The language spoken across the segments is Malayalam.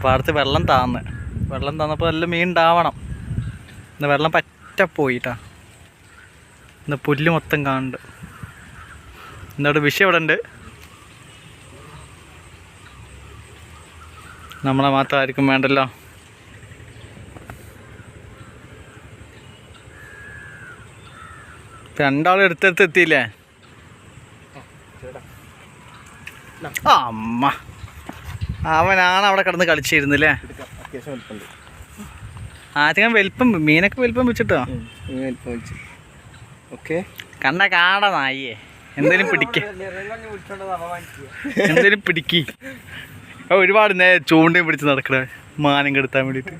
അപ്പോൾ അടുത്ത് വെള്ളം താന്ന്. വെള്ളം തന്നപ്പോൾ നല്ല മീൻ ഉണ്ടാവണം ഇന്ന് വെള്ളം പറ്റ പോയിട്ടാ. ഇന്ന് പുല്ല് മൊത്തം കാണുന്നുണ്ട് എന്നോട് വിഷയം ഇവിടെ ഉണ്ട്. നമ്മളെ മാത്രം ആർക്കും വേണ്ടല്ലോ. രണ്ടാളും എടുത്തെടുത്ത് എത്തിയില്ലേ? അമ്മ. അവനാണ് അവിടെ കിടന്ന് കളിച്ചിരുന്നില്ലേ ആദ്യം വലിപ്പം മീനൊക്കെ വലിപ്പം വെച്ചിട്ടോ? വലിപ്പം വെച്ച്. ഓക്കെ. കണ്ട കാട നായിയെ എന്തേലും പിടിക്ക. എന്തേലും പിടിക്ക്. ഒരുപാട് ചൂണ്ടയും പിടിച്ച് നടക്കണേ മാനം കെടുത്താൻ വേണ്ടിട്ട്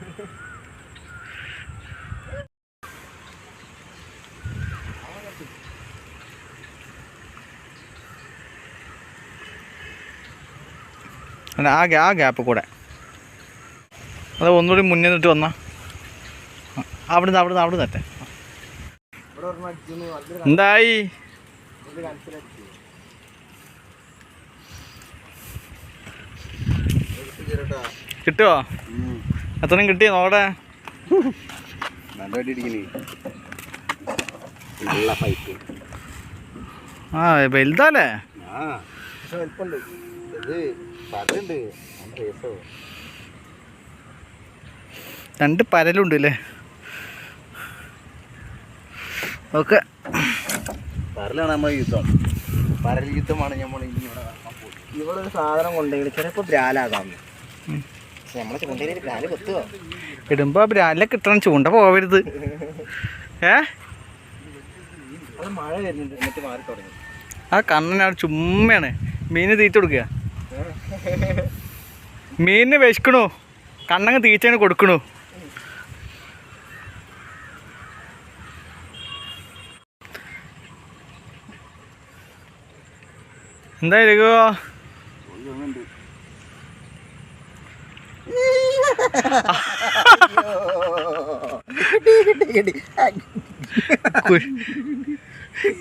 അല്ല, ആ ആ ഗ്യാപ്പ് കൂടെ. അത് ഒന്നുകൂടി മുന്നേ നിന്നിട്ട് വന്ന. അവിടുന്ന് അവിടുന്ന് അവിടുന്ന് വലിയൊരു എന്തായി? കിട്ടുവോ? എത്രയും കിട്ടിയോ? നോടെ ആ വലുതാലേ ആ രസോ രണ്ട് പരലുണ്ട് അല്ലേ ഓക്കെ. പരലാണ് നമ്മൾ യുദ്ധം. പരൽ യുദ്ധമാണ് നമ്മൾ ഇനി ഇവിടെ. ഇവിടെ ഒരു സാധനം കൊണ്ടെങ്കിൽ ചിലപ്പോൾ ബ്രാലാകാം പക്ഷെ നമ്മളെ ചൂണ്ടയിൽ ബ്രാൽ കൊത്തുവോ? ഇടുമ്പോ ബ്രാലിലെ കിട്ടണം ചൂണ്ട പോവരുത്. ഏ? മഴ വരുന്നുണ്ട് എന്നിട്ട് മാറി തുടങ്ങി ആ കണ്ണനാണ് ചുമ്മയാണ്. മീന് തീറ്റ കൊടുക്കുക. മീനിന് വിശക്കണു. കണ്ണങ്ങ് തീച്ചേന് കൊടുക്കണു. എന്തായിരിക്കോ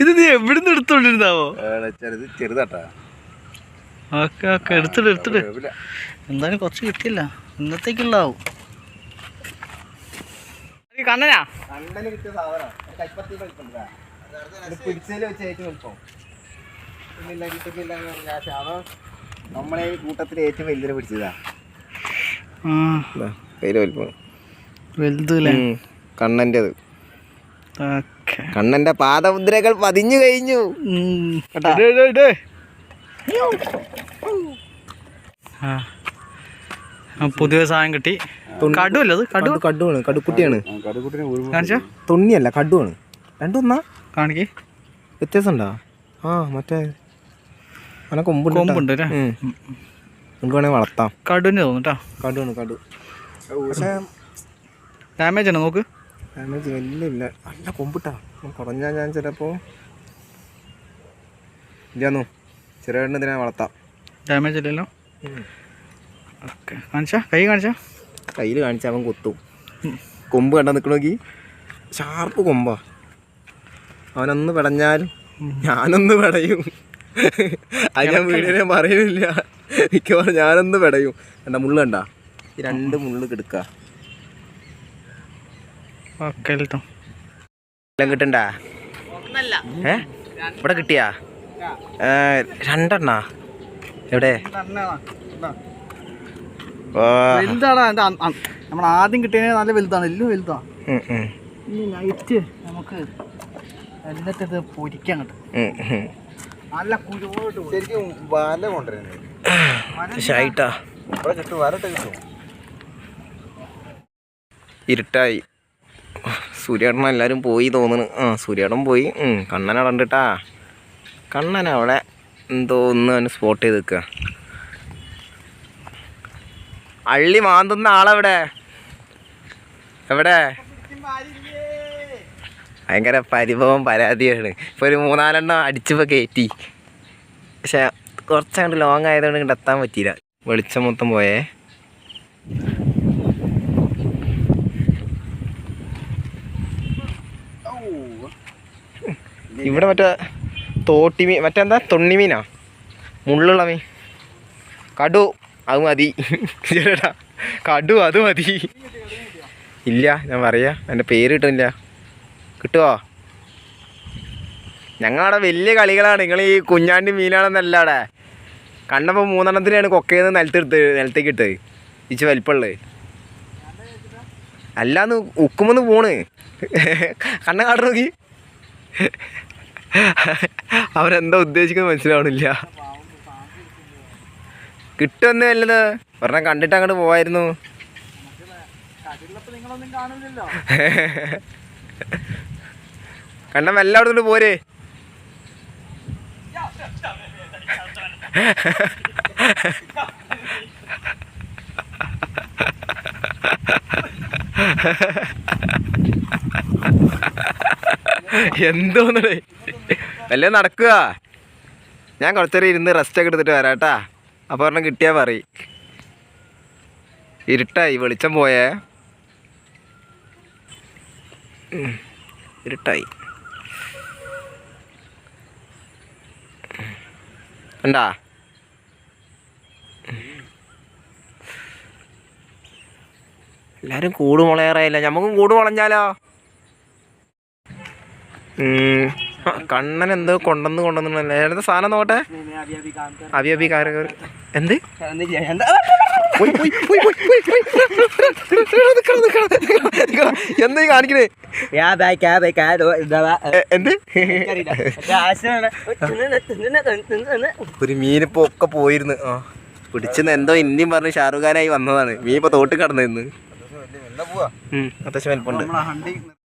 ഇത് നീ എവിടുന്ന് എടുത്തോണ്ടിരുന്നാവോ ചെറുത് ചെറുതാട്ടാ. Okay okay. എടുത്തിട്ട് എടുത്തിട്ട് എന്തായാലും കുറച്ച് കിട്ടിയില്ല. ഇന്നത്തേക്കുള്ളാവും കണ്ണനാ? കിട്ടിയ സാധനം കൈപ്പത്തി കളിപ്പണ്ടാ പിടിച്ചതിൽ വെച്ച് ഏറ്റവും എളുപ്പം പിന്നില്ല കിട്ടില്ല എന്ന് പറഞ്ഞാൽ ശാപം നമ്മളെ ഈ കൂട്ടത്തിൽ ഏറ്റവും പിടിച്ചതാ. കയ്യിൽ വലിപ്പം. ഓക്കെ. കണ്ണന്റെ പാദമുദ്രകൾ പതിഞ്ഞു കഴിഞ്ഞു. കേട്ടാ? പുതിയ സാധനം കിട്ടി. കടുവല്ലേ അത്? കടു കടുവാണ് കടുക്കുട്ടിയാണ്. കാണിച്ചോ? തൊണ്ണിയല്ല കടുവാണ്. രണ്ടൊന്നാ? കാണിക്കേ. വ്യത്യാസം ഉണ്ടോ ആ മറ്റേ അങ്ങനെ കൊമ്പുണ്ട്. കൊമ്പുണ്ട്. നമുക്ക് വേണേൽ വളർത്താം. കടുവിന് തോന്നുന്നു കടുവാണ് കടു. പക്ഷേ ഡാമേജ് ആണ് നോക്ക്? ഡാമേജ് വലിയ ഇല്ല നല്ല കൊമ്പിട്ടാ. കുറഞ്ഞാൽ ഞാൻ ചിലപ്പോ ഇല്ലാന്നു ചെറിയ ഇതിനെ വളർത്താം. ഡാമേജ് ഇല്ലല്ലോ? ഓക്കെ കാണിച്ചാ? കൈ കാണിച്ചാ? കയ്യിൽ കാണിച്ച അവൻ കൊത്തും. കൊമ്പ് കണ്ട നിൽക്കണമെങ്കിൽ ഷാർപ്പ് കൊമ്പാ. അവനൊന്ന് പെടഞ്ഞാൽ ഞാനൊന്ന് പെടയും. അത് ഞാൻ വീടിനെ പറയുന്നില്ല. മിക്കവാറും ഞാനൊന്ന് പെടയും. കണ്ട മുള്ള് കണ്ട? ഈ രണ്ട് മുള്ള് കിടക്കുക എല്ലാം കിട്ടണ്ട? ഏ? ഇവിടെ കിട്ടിയാ? രണ്ടെണ്ണാ? എവിടെ? വലുതാടാ നമ്മൾ ആദ്യം കിട്ടിയ നല്ല വലുതാണ് എല്ലാം വലുതാ. ഈ നൈറ്റ് നമുക്ക് എന്നിട്ട് ഇത് പൊരിക്കാൻ കിട്ടും. നല്ല കുരുവോട്ട് ശരിക്കും വല കൊണ്ടുവരുന്നത് ഷായിട്ടാ ഇവിടെ കിട്ടും വലട്ട് കിട്ടും ഇരുട്ടായി. സൂര്യാടന എല്ലാവരും പോയി തോന്നുന്നു. ആ സൂര്യാടൻ പോയി. ഉം, കണ്ണൻ അവിടെ എന്തോ ഒന്ന് അവന് സ്പോട്ട് ചെയ്ത് നിൽക്കുക അള്ളി മാന്തുന്ന ആളെവിടെ? എവിടെ? ഭയങ്കര പരിഭവം പരാതിയാണ്. ഇപ്പോൾ ഒരു മൂന്നാലെണ്ണം അടിച്ചപ്പോൾ കയറ്റി പക്ഷെ കുറച്ചങ്ങോട്ട് ലോങ് ആയതുകൊണ്ട് ഇങ്ങോട്ട് എത്താൻ പറ്റിയില്ല. വെളിച്ചം മൊത്തം പോയേ. ഇവിടെ മറ്റേ തോട്ടിമീൻ മറ്റെന്താ? തൊണ്ണിമീനാ? മുള്ളുള്ള മീൻ. കടു. അത് മതി. ചേട്ടാ കടു അത് മതി. ഇല്ല ഞാൻ പറയാ. എന്റെ പേര് കിട്ടുന്നില്ല. കിട്ടുമോ ഞങ്ങളവിടെ വലിയ കളികളാണ്. നിങ്ങൾ ഈ കുഞ്ഞാണ്ടി മീനാണെന്നല്ല അവിടെ കണ്ടപ്പോൾ മൂന്നെണ്ണത്തിനാണ് കൊക്കയെന്ന് നിലത്തെടുത്ത് നിലത്തേക്ക് ഇട്ടത്. ഇച്ച് വലിപ്പമുള്ളത്. അല്ലാന്ന് ഉക്കുമെന്ന് പോണ്. കണ്ണ കാട്ടു നോക്കി അവരെന്താ ഉദ്ദേശിക്കുന്നത് മനസ്സിലാവണില്ല. കിട്ടുമെന്ന് വല്ലത് ഒരെണ്ണം കണ്ടിട്ട് അങ്ങോട്ട് പോവായിരുന്നു. കണ്ണം എല്ലാം എടുത്തോണ്ട് പോരെ. എന്തോന്നടേ. വല്ലതും നടക്കുക? ഞാൻ കുറച്ചേരം ഇരുന്ന് റെസ്റ്റ് ഒക്കെ എടുത്തിട്ട് വരാം കേട്ടാ. അപ്പോൾ ഒരെണ്ണം കിട്ടിയാൽ പറയും ഇരുട്ടായി വെളിച്ചം പോയേ. ഇരുട്ടായി. എല്ലാരും കൂട് മുളയാറായില്ല? നമുക്കും കൂട് മുളഞ്ഞാലോ? ഉം. ആ, കണ്ണൻ എന്തോ കൊണ്ടുവന്ന് കൊണ്ടുവന്നല്ലേ ഏതാ സാധനം നോട്ടെ അബി അബി കാര എന്ത്. എന്താ കാണിക്കണേ? എന്ത്? ഒരു മീനിപ്പോ ഒക്കെ പോയിരുന്നു. ആ പിടിച്ചെന്ന് എന്തോ ഇന്നും പറഞ്ഞ് ഷാറുഖ് ഖാനായി വന്നതാണ്. മീൻ ഇപ്പൊ തോട്ട് കടന്നു അത്യാവശ്യം